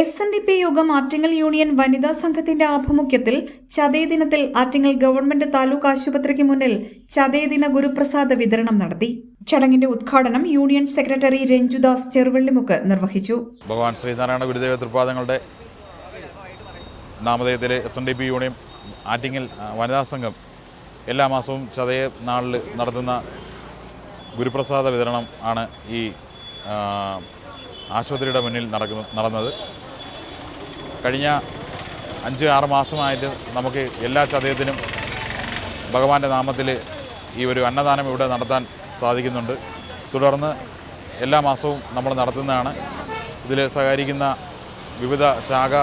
S N D P യോഗം Attingal union വനിതാ സംഘത്തിന്റെ ആഭിമുഖ്യത്തിൽ ചതയ ദിനത്തിൽ ആറ്റിങ്ങൽ ഗവൺമെന്റ് താലൂക്ക് ആശുപത്രിക്ക് മുന്നിൽ ചതയ ദിന ഗുരുപ്രസാദ വിതരണം നടത്തി. ചടങ്ങിന്റെ ഉദ്ഘാടനം യൂണിയൻ സെക്രട്ടറി രഞ്ജുദാസ് ചെറുവള്ളിമുക്ക് നിർവഹിച്ചു. ഭഗവാൻ ശ്രീനാരായണ ഗുരുദേവ തൃപ്പാദങ്ങളുടെ നാമധേയത്തിലെ S N D P union Attingal വനിതാ സംഘം എല്ലാ മാസവും ചതയ നാളിൽ നടത്തുന്ന ഗുരുപ്രസാദ വിതരണം ആണ് ഈ ആശുപത്രിയുടെ മുന്നിൽ നടക്കുന്ന നടന്നത്. കഴിഞ്ഞ അഞ്ച് ആറ് മാസമായിട്ട് നമുക്ക് എല്ലാ ചതയത്തിനും ഭഗവാന്റെ നാമത്തിൽ ഈ ഒരു അന്നദാനം ഇവിടെ നടത്താൻ സാധിക്കുന്നുണ്ട്. തുടർന്ന് എല്ലാ മാസവും നമ്മൾ നടത്തുന്നതാണ്. ഇതിൽ സഹകരിക്കുന്ന വിവിധ ശാഖ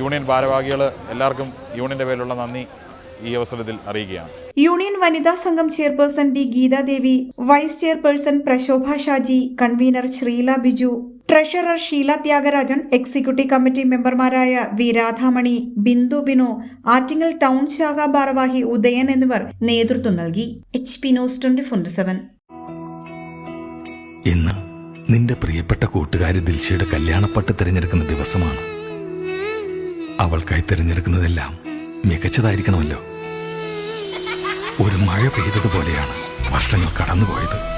യൂണിയൻ ഭാരവാഹികൾ എല്ലാവർക്കും യൂണിയന്റെ പേരിലുള്ള നന്ദി ഈ അവസരത്തിൽ അറിയിക്കുകയാണ്. യൂണിയൻ വനിതാ സംഘം chairperson D Geethadevi vice chairperson Prashobha Shaji convener Sreela Biju treasurer Sheela Thyagarajan executive committee മെമ്പർമാരായ വി രാധാമണി ബിന്ദു ബിനോ ആറ്റിങ്ങൽ ടൗൺ ശാഖ ഭാരവാഹി ഉദയൻ എന്നിവർ നേതൃത്വം നൽകി. H P news twenty four seven. ഇന്ന് നിന്റെ പ്രിയപ്പെട്ട കൂട്ടുകാരി ദിൽഷയുടെ കല്യാണപ്പട്ട് തിരഞ്ഞെടുക്കുന്ന ദിവസമാണ്. അവൾക്കായി തിരഞ്ഞെടുക്കുന്നതെല്ലാം മികച്ചതായിരിക്കണമല്ലോ. ഒരു മഴ പെയ്തതുപോലെയാണ് വർഷങ്ങൾ കടന്നുപോയത്.